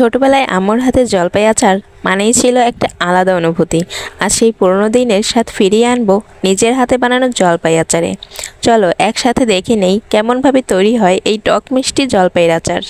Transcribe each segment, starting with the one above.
ছোটবেলায় আমার হাতে জলপাই আচার মানেই ছিল একটা আলাদা অনুভূতি। আর সেই পুরনো দিনের স্বাদ ফিরিয়ে আনব নিজের হাতে বানানো জলপাই আচারে। চলো একসাথে দেখে নেই কেমনভাবে তৈরি হয় এই টক মিষ্টি জলপাইয়ের আচার।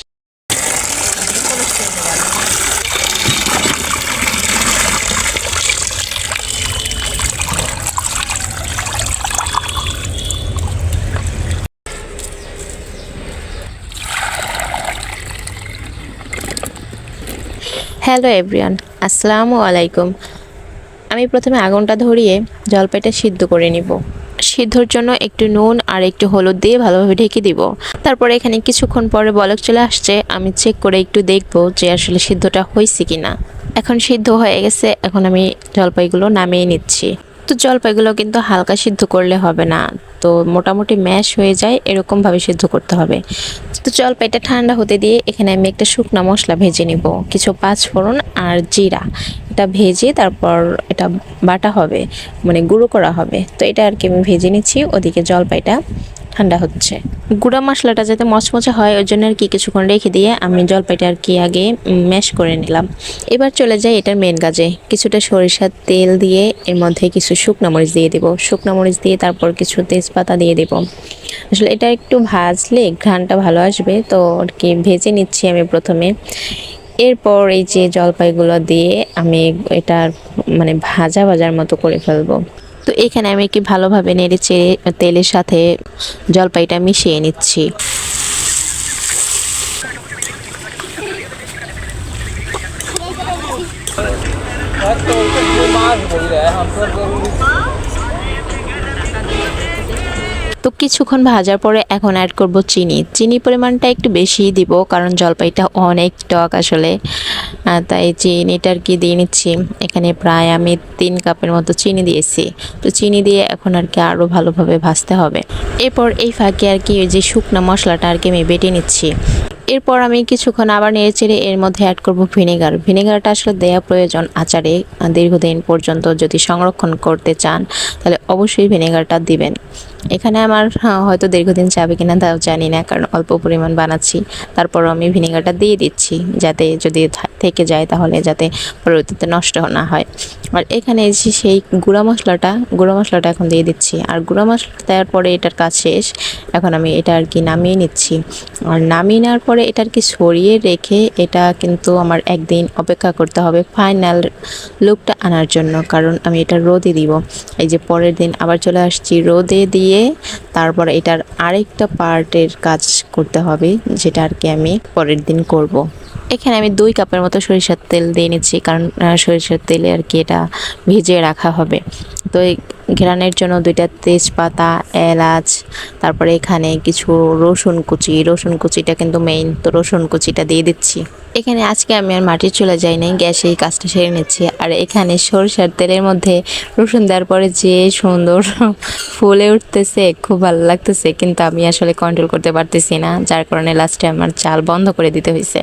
হ্যালো এভরিয়ান আসসালামু আলাইকুম। আমি প্রথমে আগুনটা ধরিয়ে জলপাইটা সিদ্ধ করে নিব। সিদ্ধর জন্য একটু নুন আর একটু হলুদ দিয়ে ভালোভাবে ঢেকে দিব। তারপরে এখানে কিছুক্ষণ পরে বলক চলে আসছে, আমি চেক করে একটু দেখব যে আসলে সিদ্ধটা হয়েছে কি না এখন সিদ্ধ হয়ে গেছে, এখন আমি জলপাইগুলো নামিয়ে নিচ্ছি। তো জলপাইগুলো কিন্তু হালকা সিদ্ধ করলে হবে না। তো মোটামুটি ম্যাশ হয়ে যায়, এরকমভাবে সিদ্ধ করতে হবে। তো জলপাইটা ঠান্ডা হতে দিয়ে এখানে আমি একটা শুকনা মশলা ভেজে নিব। কিছু পাঁচ ফোড়ন আর জিরা। এটা ভেজে তারপর এটা বাটা হবে মানে গুঁড়ো করা হবে। তো এটা আর কি আমি ভেজে নিচ্ছি, ওদিকে জলপাইটা ঠান্ডা হচ্ছে। গুঁড়া মশলাটা যাতে মচমচে হয়, ওই জন্য আর কি কিছুক্ষণ রেখে দিয়ে আমি জলপাইটা আর কি আগে ম্যাশ করে নিলাম। এবার চলে যাই এটার মেন কাজে। কিছুটা সরিষার তেল দিয়ে এর মধ্যে কিছু শুকনো মরিচ দিয়ে দেবো। শুকনো মরিচ দিয়ে তারপর কিছু তেজপাতা দিয়ে দেবো। আসলে এটা একটু ভাজলে ঘ্রাণটা ভালো আসবে, তো আর কি ভেজে নিচ্ছি আমি প্রথমে। এরপর এই যে জলপাইগুলো দিয়ে আমি এটা মানে ভাজা ভাজার মতো করে ফেলব। তো এখানে আমি কি ভালোভাবে নেড়ে চেড়ে তেলের সাথে জলপাইটা মিশিয়ে নিচ্ছি। तो তো কিছুক্ষণ ভাজার পরে এখন অ্যাড করব চিনি। চিনি পরিমাণটা একটু বেশি দিব, কারণ জলপাইটা অনেক টক আসলে। তাই চিনিটা আর কি দিয়ে নিচ্ছি। এখানে প্রায় আমি তিন কাপের মতো চিনি দিয়েছি। তো চিনি দিয়ে এখন আর কি আরও ভালোভাবে ভাজতে হবে। এরপর এই ফাঁকে আর কি ওই যে শুকনো মশলাটা আর কি আমি বেটে নিচ্ছি। এরপর আমি কিছুক্ষণ আবার নেড়ে চেড়ে এর মধ্যে অ্যাড করব ভিনেগার। ভিনেগারটা আসলে দেওয়া প্রয়োজন আচারে দীর্ঘদিন পর্যন্ত যদি সংরক্ষণ করতে চান, তাহলে অবশ্যই ভিনেগারটা দিবেন। এখানে আমার হ্যাঁ, হয়তো দীর্ঘদিন যাবে কিনা তাও জানি না কারণ অল্প পরিমাণ বানাচ্ছি। তারপরও আমি ভিনেগারটা দিয়ে দিচ্ছি যাতে যদি থেকে যায় তাহলে যাতে পরবর্তীতে নষ্ট না হয়। আর এখানে যে সেই গুঁড়া মশলাটা গুঁড়া মশলাটা এখন দিয়ে দিচ্ছি। আর গুঁড়া মশলা দেওয়ার পরে এটার কাজ শেষ। এখন আমি এটা আর কি নামিয়ে নিচ্ছি। আর নামিয়ে নেওয়ার পরে এটা আর কি সরিয়ে রেখে এটা কিন্তু আমার একদিন অপেক্ষা করতে হবে ফাইনাল লুকটা আনার জন্য কারণ আমি এটা রোদে দিব। এই যে পরের দিন আবার চলে আসছি রোদে দিয়ে তারপর এটার আরেকটা পার্টের কাজ করতে হবে, যেটা আর কি আমি পরের দিন করব। এখানে আমি দুই কাপের মতো সরিষার তেল দিয়ে নিচ্ছি, কারণ সরিষার তেলে আর কি এটা ভিজিয়ে রাখা হবে তো এই ঘেরানের জন্য দুইটা তেজপাতা, এলাচ, তারপরে এখানে কিছু রসুন কুচি, রসুন কুচিটা কিন্তু মেইন তো রসুন কুচিটা দিয়ে দিচ্ছি এখানে আজকে আমি আর মাটির চলে যাই নাই, গ্যাসে এই কাজটা সেরে নিচ্ছি। আর এখানে সরিষার তেলের মধ্যে রসুন দেওয়ার পরে যে সুন্দর ফুলে উঠতেছে, খুব ভালো লাগতেছে, কিন্তু আমি আসলে কন্ট্রোল করতে পারতেছি না, যার কারণে লাস্টে আমার চাল বন্ধ করে দিতে হয়েছে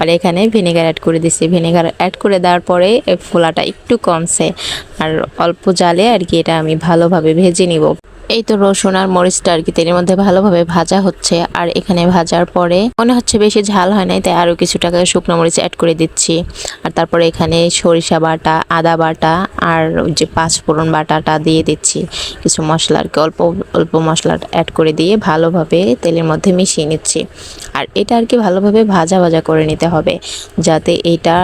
আর এখানে ভিনেগার অ্যাড করে দিছি। ভিনেগার অ্যাড করে দেওয়ার পরে ফোলাটা একটু কমছে, আর অল্প জালে আর কি এটা আমি ভালোভাবে ভেজে নিব। এই তো রসুন আর মরিচটা আর কি তেলের মধ্যে ভালোভাবে ভাজা হচ্ছে। আর এখানে ভাজার পরে মনে হচ্ছে বেশি ঝাল হয় নাই, তাই আরও কিছু টাকা শুকনো মরিচ অ্যাড করে দিচ্ছি। আর তারপরে এখানে সরিষা বাটা, আদা বাটা আর যে পাঁচ ফোড়ন বাটাটা দিয়ে দিচ্ছি। কিছু মশলা আর কি, অল্প অল্প মশলা অ্যাড করে দিয়ে ভালোভাবে তেলের মধ্যে মিশিয়ে নিচ্ছি। আর এটা আর কি ভালোভাবে ভাজা ভাজা করে নিতে হবে, যাতে এটা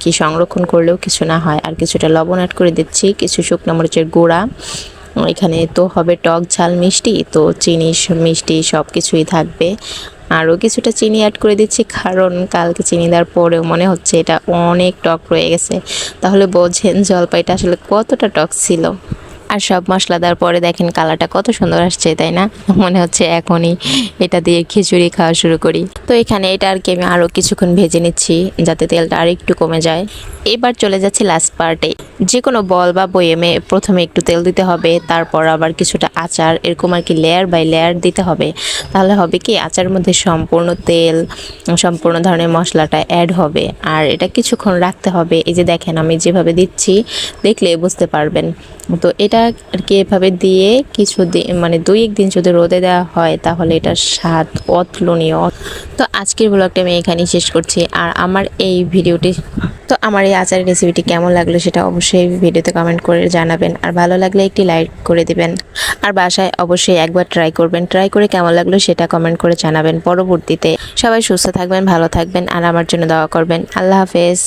কি সংরক্ষণ করলেও কিছু না হয়। আর কিছুটা লবণ অ্যাড করে দিচ্ছি, কিছু শুকনো মরিচের গুঁড়া এখানে তো হবে টক ঝাল মিষ্টি, তো চিনি মিষ্টি সব কিছুই থাকবে। আরও কিছুটা চিনি অ্যাড করে দিচ্ছি, কারণ কালকে চিনি দেওয়ার পরেও মনে হচ্ছে এটা অনেক টক রয়ে গেছে। তাহলে বোঝেন জলপাইটা আসলে কতটা টক ছিল। আর সব মশলা দেওয়ার পরে দেখেন কালারটা কত সুন্দর আসছে, তাই না? মনে হচ্ছে এখনই এটা দিয়ে খিচুড়ি খাওয়া শুরু করি। তো এখানে এটা আর কি আমি আরও কিছুক্ষণ ভেজে নিচ্ছি যাতে তেলটা আর একটু কমে যায়। এবার চলে যাচ্ছে লাস্ট পার্টে যে কোনো বল বা বয়েমে প্রথমে একটু তেল দিতে হবে, তারপর আবার কিছুটা আচার, এরকম আর কি লেয়ার বাই লেয়ার দিতে হবে। তাহলে হবে কি আচার মধ্যে সম্পূর্ণ তেল, সম্পূর্ণ ধরনের মশলাটা অ্যাড হবে। আর এটা কিছুক্ষণ রাখতে হবে। এই যে দেখেন আমি যেভাবে দিচ্ছি, দেখলে বুঝতে পারবেন। তো এটা আর কি এভাবে দিয়ে কিছু মানে দুই একদিন যদি রোদে দেওয়া হয়, তাহলে এটার স্বাদ অতুলনীয়। তো আজকের ব্লগটা আমি এখানেই শেষ করছি। আর আমার এই ভিডিওটি, তো আমার এই আচারের রেসিপিটি কেমন লাগল সেটা অবশ্যই ভিডিওতে কমেন্ট করে জানাবেন। আর ভালো লাগলে একটি লাইক করে দিবেন। আর বাসায় অবশ্যই একবার ট্রাই করবেন। ট্রাই করে কেমন লাগল সেটা কমেন্ট করে জানাবেন। পরবর্তীতে সবাই সুস্থ থাকবেন, ভালো থাকবেন, আর আমার জন্য দোয়া করবেন। আল্লাহ হাফেজ।